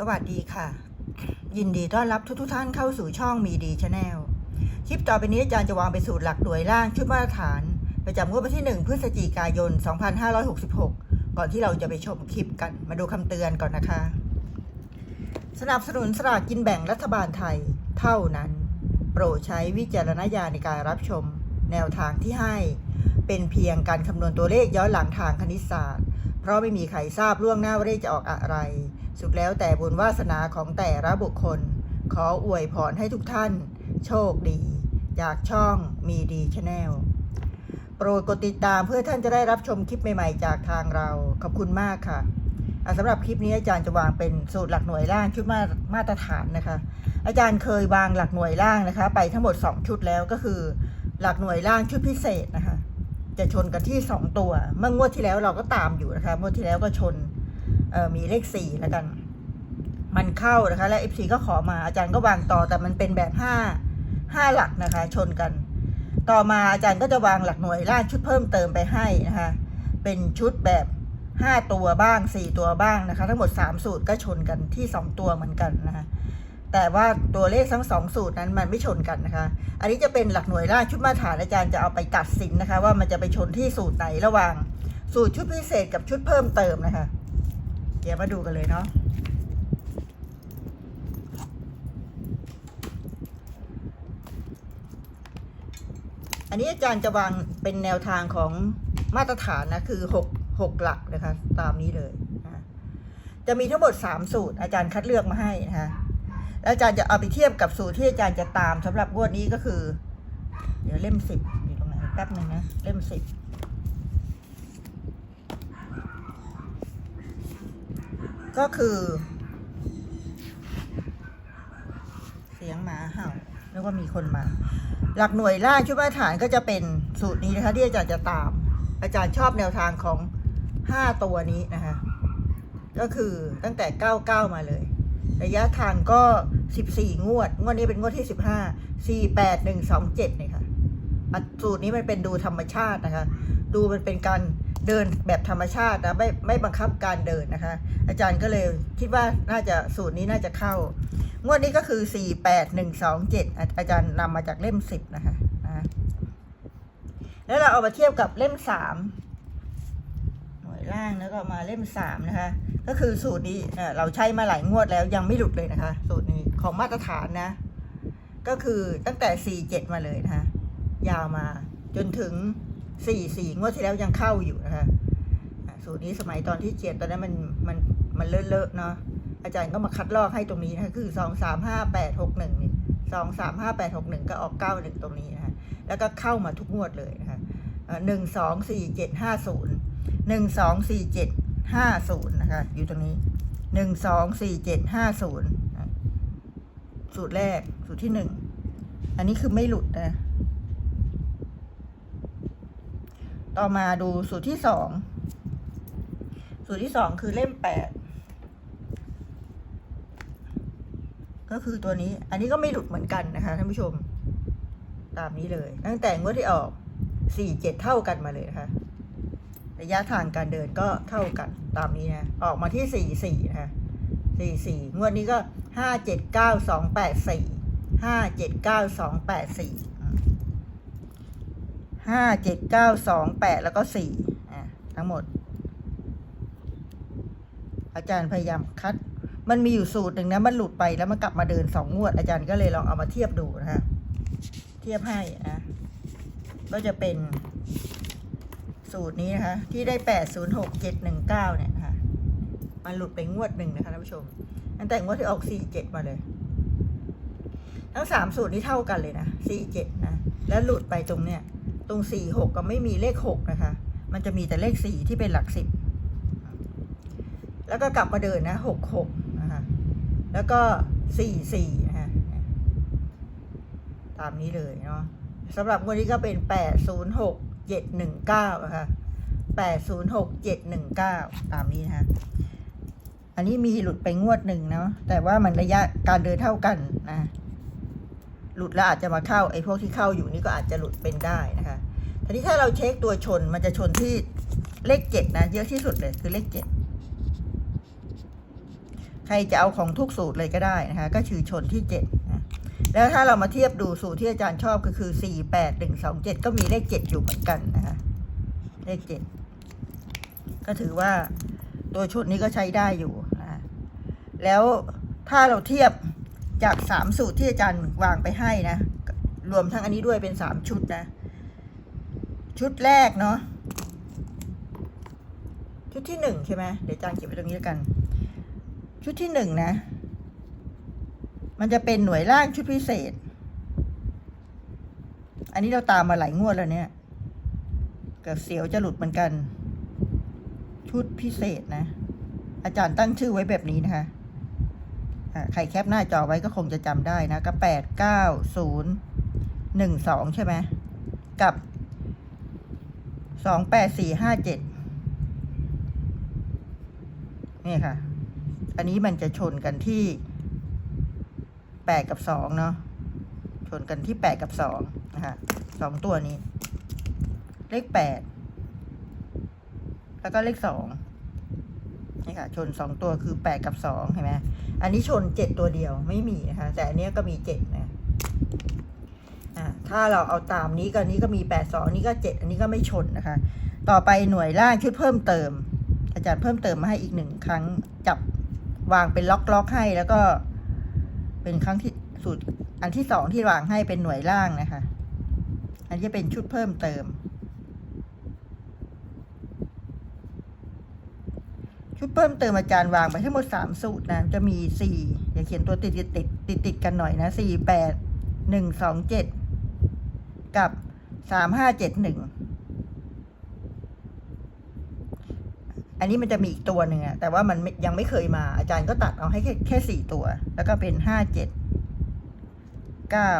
สวัสดีค่ะ ยินดีต้อนรับทุกทท่านเข้าสู่ช่องมีดีชาแนลคลิปต่อไปนี้อาจารย์จะวางเป็นสูตรหลักหน่วยล่างชุดมาตรฐาน ประจำงวดวันที่ 1 พฤศจิกายน 2566 ก่อนที่เราจะไปชมคลิปกันมาดูคำเตือนก่อนนะคะ สนับสนุนสลากกินแบ่งรัฐบาลไทย เท่านั้น โปรดใช้วิจารณญาณในการรับชม แนวทางที่ให้ เป็นเพียงการคำนวณตัวเลขย้อนหลังทางคณิตศาสตร์ เพราะไม่มีใครทราบล่วงหน้าว่าเลขจะออกอะไร สุดแล้วแต่บุญวาสนาของแต่ละบุคคล ขออวยพรให้ทุกท่าน โชคดี จากช่องมีดีชาแนลโปรดกดติดตามเพื่อท่านจะได้รับชมคลิปใหม่ๆ จากทางเรา ขอบคุณมากค่ะอะสำหรับคลิปนี้อาจารย์จะวางเป็นสูตรหลักหน่วยล่างชุดมามาตรฐานนะคะ อาจารย์เคยวางหลักหน่วยล่างนะคะ ไปทั้งหมด 2 ชุดแล้วก็คือ หลักหน่วยล่างชุดพิเศษนะคะ จะชนกันที่ 2 ตัว เมื่องวดที่แล้วเราก็ตามอยู่นะคะงวดที่แล้วก็ชน เออมีเลข4แล้วกัน มันเข้านะคะ และ FC ก็ขอมาอาจารย์ก็วางต่อแต่มันเป็นแบบ5 5หลักนะคะ ชนกัน ต่อมาอาจารย์ก็จะวางหลักหน่วยล่างชุดเพิ่มเติมไปให้นะคะ เป็นชุดแบบ5ตัวบ้าง4ตัวบ้างนะคะ ทั้งหมด3สูตรก็ชนกันที่2ตัวเหมือนกันนะคะแต่ว่าตัวเลขทั้งสองสูตรนั้นมันไม่ชนกันนะคะ อันนี้จะเป็นหลักหน่วยล่างชุดมาตรฐานอาจารย์จะเอาไปตัดสินนะคะ ว่ามันจะไปชนที่สูตรไหนระหว่าง สูตรชุดพิเศษกับชุดเพิ่มเติมนะคะ ดี๋ยวมาดูกันเลยเนาะอันนี้อาจารย์จะวางเป็นแนวทางของมาตรฐานนะ คือหกหกหลักนะคะ ตามนี้เลยนะจะมีทั้งหมดสามสูตร อาจารย์คัดเลือกมาให้นะคะแล้วอาจารย์จะเอาไปเทียบกับสูตรที่อาจารย์จะตามสำหรับงวดนี้ก็คือ เดี๋ยวเล่มสิบอยู่ตรงไหนแป๊บหนึ่งนะ เล่มสิบ ก็คือ เสียงหมาเห่าแล้วก็มีคนมา หลักหน่วยล่าชุดมาตรฐานก็จะเป็นสูตรนี้นะคะที่อาจารย์จะตาม อาจารย์ชอบแนวทางของห้าตัวนี้นะคะ ก็คือตั้งแต่เก้าเก้ามาเลย ระยะทางก็สิบสี่งวด งวดนี้เป็นงวดที่สิบห้าสี่แปดหนึ่งสองเจ็ดเนี่ยค่ะสูตรนี้มันเป็นดูธรรมชาตินะคะ ดูมันเป็นการ เดินแบบธรรมชาตินะไม่ไม่บังคับการเดินนะคะ อาจารย์ก็เลยคิดว่าน่าจะสูตรนี้น่าจะเข้า งวดนี้ก็คือสี่แปดหนึ่งสองเจ็ดอาจารย์นำมาจากเล่มสิบนะคะนะแล้วเราเอามาเทียบกับเล่มสามหน่วยล่างแล้วก็มาเล่มสามนะคะ ก็คือสูตรนี้เอ่อเราใช้มาหลายงวดแล้วยังไม่หลุดเลยนะคะ สูตรนี้ของมาตรฐานนะ ก็คือตั้งแต่สี่เจ็ดมาเลยนะคะ ยาวมาจนถึง สี่สี่งวดที่แล้วยังเข้าอยู่นะคะสูตรนี้สมัยตอนที่เจ็ดตอนนั้นมันมันมันเลอะๆเนาะอาจารย์ก็มาคัดลอกให้ตรงนี้นะคะคือสองสามห้าแปดหกหนึ่งสองสามห้าแปดหกหนึ่งก็ออกเก้าหนึ่งตรงนี้นะคะแล้วก็เข้ามาทุกงวดเลยนะคะหนึ่งสองสี่เจ็ดห้าศูนย์หนึ่งสองสี่เจ็ดห้าศูนย์นะคะอยู่ตรงนี้หนึ่งสองสี่เจ็ดห้าศูนย์สูตรแรกสูตรที่หนึ่งอันนี้คือไม่หลุดนะ ต่อมาดูสูตรที่สอง สูตรที่สองคือเล่มแปด ก็คือตัวนี้ อันนี้ก็ไม่หลุดเหมือนกันนะคะท่านผู้ชม ตามนี้เลย ตั้งแต่งวดที่ออกสี่เจ็ดเท่ากันมาเลยนะคะ ระยะทางการเดินก็เท่ากันตามนี้นะ ออกมาที่สี่สี่นะคะสี่สี่งวดนี้ก็ห้าเจ็ดเก้าสองแปดสี่ห้าเจ็ดเก้าสองแปดสี่ ห้าเจ็ดเก้าสองแปดแล้วก็สี่อะทั้งหมด อาจารย์พยายามคัด มันมีอยู่สูตรหนึ่งนะ มันหลุดไปแล้วมันกลับมาเดินสองงวด อาจารย์ก็เลยลองเอามาเทียบดูนะฮะ เทียบให้นะก็จะเป็นสูตรนี้นะคะ ที่ได้แปดศูนย์หกเจ็ดหนึ่งเก้าเนี่ยนะคะมันหลุดไปงวดหนึ่งนะคะท่านผู้ชมตั้งแต่งวดที่ออกสี่เจ็ดมาเลย ทั้งสามสูตรนี้เท่ากันเลยนะสี่เจ็ดนะ แล้วหลุดไปตรงเนี้ย ตรงสี่หกก็ไม่มีเลขหกนะคะ มันจะมีแต่เลขสี่ที่เป็นหลักสิบ แล้วก็กลับมาเดินนะหกหกนะคะแล้วก็สี่สี่นะคะตามนี้เลยเนาะสำหรับงวดนี้ก็เป็นแปดศูนย์หกเจ็ดหนึ่งเก้านะคะแปดศูนย์หกเจ็ดหนึ่งเก้าตามนี้นะคะอันนี้มีหลุดไปงวดหนึ่งเนาะแต่ว่ามันระยะการเดินเท่ากันนะ หลุดแล้วอาจจะมาเข้าไอ้พวกที่เข้าอยู่นี่ก็อาจจะหลุดเป็นได้นะคะทีนี้ถ้าเราเช็คตัวชนมันจะชนที่เลขเจ็ดนะ เยอะที่สุดเลยคือเลขเจ็ดใครจะเอาของทุกสูตรเลยก็ได้นะคะ ก็คือชนที่เจ็ดนะแล้วถ้าเรามาเทียบดูสูตรที่อาจารย์ชอบก็คือสี่แปดหนึ่งสองเจ็ดก็มีเลขเจ็ดอยู่เหมือนกันนะคะเลขเจ็ดก็ถือว่าตัวชุดนี้ก็ใช้ได้อยู่นะแล้วถ้าเราเทียบ จากสามสูตรที่อาจารย์วางไปให้นะ รวมทั้งอันนี้ด้วยเป็นสามชุดนะ ชุดแรกเนาะชุดที่หนึ่งใช่ไหมเดี๋ยวอาจารย์เก็บไว้ตรงนี้แล้วกัน ชุดที่หนึ่งนะ มันจะเป็นหน่วยล่างชุดพิเศษ อันนี้เราตามมาหลายงวดแล้วเนี่ยเกือบเสียวจะหลุดเหมือนกัน ชุดพิเศษนะ อาจารย์ตั้งชื่อไว้แบบนี้นะคะ ใครแคปหน้าจอไว้ก็คงจะจำได้นะก็แปดเก้าศูนย์หนึ่งสองใช่ไหมกับสองแปดสี่ห้าเจ็ดนี่ค่ะ อันนี้มันจะชนกันที่แปดกับสองเนาะชนกันที่แปดกับสองนะคะสองตัวนี้ เลขแปดแล้วก็เลขสอง นี่ค่ะ ชนสองตัวคือแปดกับสองเห็นไหมอันนี้ชนเจ็ดตัวเดียวไม่มีนะคะ แต่อันนี้ก็มีเจ็ดนะอ่าถ้าเราเอาตามนี้ก็นี้ก็มีแปดสองนี้ก็เจ็ดอันนี้ก็ไม่ชนนะคะ ต่อไปหน่วยล่างชุดเพิ่มเติม อาจารย์เพิ่มเติมมาให้อีกหนึ่งครั้งจับวางเป็นล็อกล็อกให้แล้วก็ เป็นครั้งที่สูตรอันที่สองที่วางให้เป็นหน่วยล่างนะคะ อันนี้เป็นชุดเพิ่มเติม ชุดเพิ่มเติมอาจารย์วางไปทั้งหมดสามสูตรนะ จะมีสี่อย่าเขียนตัวติดติดติดติดติดกันหน่อยนะสี่แปดหนึ่งสองเจ็ดกับสามห้าเจ็ดหนึ่งอันนี้มันจะมีอีกตัวหนึ่งอะแต่ว่ามันยังไม่เคยมาอาจารย์ก็ตัดเอาให้แค่แค่สี่ตัว แล้วก็เป็นห้าเจ็ดเก้า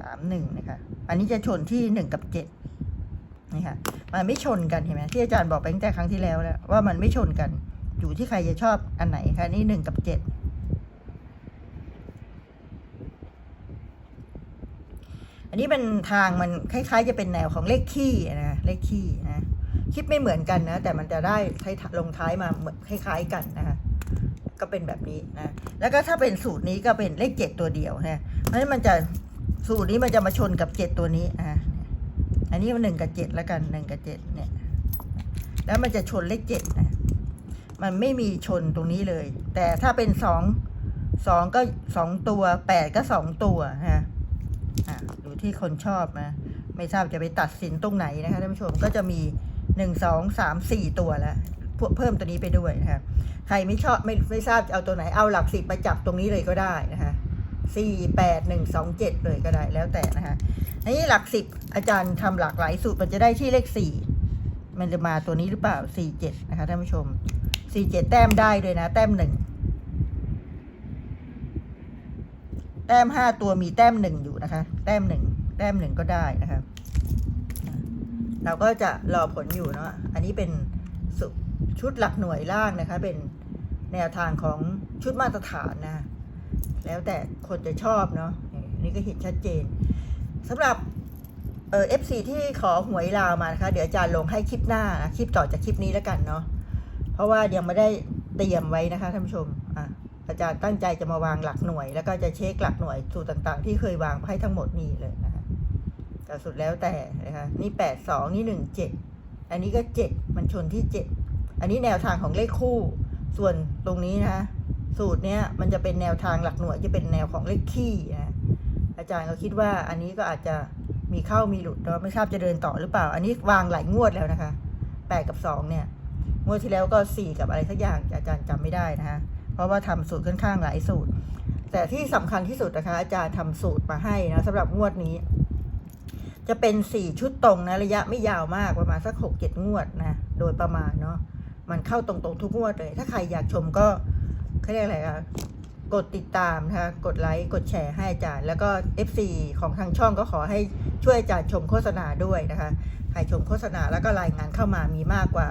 สามหนึ่งนะคะ อันนี้จะชนที่หนึ่งกับเจ็ด นี่ค่ะ มันไม่ชนกันเห็นไหมที่อาจารย์บอกไปตั้งแต่ครั้งที่แล้วแล้ว ว่ามันไม่ชนกัน อยู่ที่ใครจะชอบอันไหนคะนี่หนึ่งกับเจ็ดอันนี้เป็นทางมันคล้ายๆ จะเป็นแนวของเลขขี้นะเลขขี้นะคิดไม่เหมือนกันนะ แต่มันจะได้ท้ลงท้ายมาเหมือนคล้าย ๆ กันนะคะก็เป็นแบบนี้นะแล้วก็ถ้าเป็นสูตรนี้ก็เป็นเลขเจ็ดตัวเดียวนะเพราะฉะนั้นมันจะสูตรนี้มันจะมาชนกับเจ็ดตัวนี้นะ อันนี้มันหนึ่งกับเจ็ดแล้วกันหนึ่งกับเจ็ดเนี่ย แล้วมันจะชนเลขเจ็ดนะมันไม่มีชนตรงนี้เลย แต่ถ้าเป็นสองสองก็สองตัวแปดก็สองตัวนะอ่าอยู่ที่คนชอบนะไม่ทราบจะไปตัดสินตรงไหนนะคะท่านผู้ชมก็จะมีหนึ่งสองสามสี่ตัวแล้วพวกเพิ่มตัวนี้ไปด้วยนะคะใครไม่ชอบไม่ไม่ทราบจะเอาตัวไหนเอาหลักสิบมาจับตรงนี้เลยก็ได้นะคะสี่แปดหนึ่งสองเจ็ดเลยก็ได้แล้วแต่นะคะ นนี้หลักสิบอาจารย์ทำหลากหลายสูตรมันจะได้ที่เลขสี่มันจะมาตัวนี้หรือเปล่าสี่เจ็ดนะคะท่านผู้ชมสี่เจ็ดแต้มได้ด้วยนะ แต้มหนึ่งแต้มห้าตัวมีแต้มหนึ่งอยู่นะคะ แต้มหนึ่งแต้มหนึ่งก็ได้นะคะ เราก็จะรอผลอยู่เนาะอันนี้เป็นชุดหลักหน่วยล่างนะคะ เป็นแนวทางของชุดมาตรฐานนะ แล้วแต่คนจะชอบเนาะนี่ก็เห็นชัดเจน สำหรับเออฟซีที่ขอหวยลาวมานะคะ เดี๋ยวอาจารย์ลงให้คลิปหน้านะคลิปต่อจากคลิปนี้แล้วกันเนาะเพราะว่ายังไม่ได้เตรียมไว้นะคะท่านผู้ชมอะอาจารย์ตั้งใจจะมาวางหลักหน่วย แล้วก็จะเช็คหลักหน่วยสูตรต่างๆ ที่เคยวางให้ทั้งหมดนี้เลยนะคะแต่สุดแล้วแต่นะคะนี่แปดสองนี่หนึ่งเจ็ดอันนี้ก็เจ็ดมันชนที่เจ็ดอันนี้แนวทางของเลขคู่ ส่วนตรงนี้นะสูตรเนี้ยมันจะเป็นแนวทางหลักหน่วยจะเป็นแนวของเลขขี้นะ อาจารย์ก็คิดว่าอันนี้ก็อาจจะมีเข้ามีหลุดเนาไม่ทราบจะเดินต่อหรือเปล่า อันนี้วางหลายงวดแล้วนะคะแปดกับสองเนี่ยงวดที่แล้วก็สี่กับอะไรสักอย่างอาจารย์จำไม่ได้นะคะเพราะว่าทำสูตรค่อนข้างหลายสูตร แต่ที่สำคัญที่สุดนะคะอาจารย์ทำสูตรมาให้นะสำหรับงวดนี้ จะเป็นสี่ชุดตรงนะระยะไม่ยาวมากประมาณสักหกเจ็ดงวดนะโดยประมาณเนาะมันเข้าตรงๆทุกงวดเลย ถ้าใครอยากชมก็เขาเรียกอะไรอะ กดติดตามนะคะกดไลค์กดแชร์ให้อาจารย์ แล้วก็ FC ของทางช่องก็ขอให้ช่วยอาจารย์ชมโฆษณาด้วยนะคะใครชมโฆษณาแล้วก็รายงานเข้ามามีมากกว่า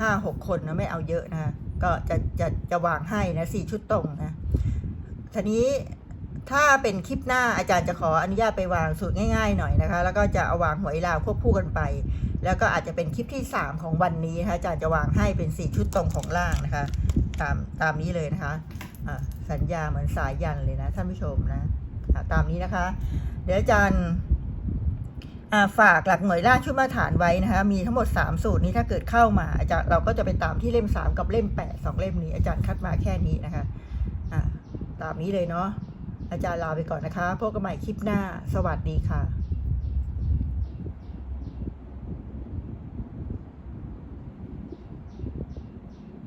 ห้าหกคนนะไม่เอาเยอะนะคะก็จะจะจะวางให้นะสี่ชุดตรงนะทีนี้ถ้าเป็นคลิปหน้าอาจารย์จะขออนุญาตไปวางสูตรง่ายๆหน่อยนะคะ แล้วก็จะเอาวางหวยลาวควบคู่กันไป แล้วก็อาจจะเป็นคลิปที่ 3 ของวันนี้นะคะอาจารย์จะวางให้เป็น 4 ชุดตรงของล่างนะคะ ตามตามนี้เลยนะคะ สัญญาเหมือนสายยันเลยนะท่านผู้ชมนะตามนี้นะคะ เดี๋ยวอาจารย์ฝากหลักหน่วยล่างชุดมาตรฐานไว้นะคะ มีทั้งหมด 3 สูตรนี้ถ้าเกิดเข้ามาอาจารย์เราก็จะไปตามที่เล่ม 3 กับเล่ม 8 2 เล่มนี้อาจารย์คัดมาแค่นี้นะคะอ่าตามนี้เลยเนาะอาจารย์ลาไปก่อนนะคะพบกันใหม่คลิปหน้า สวัสดีค่ะ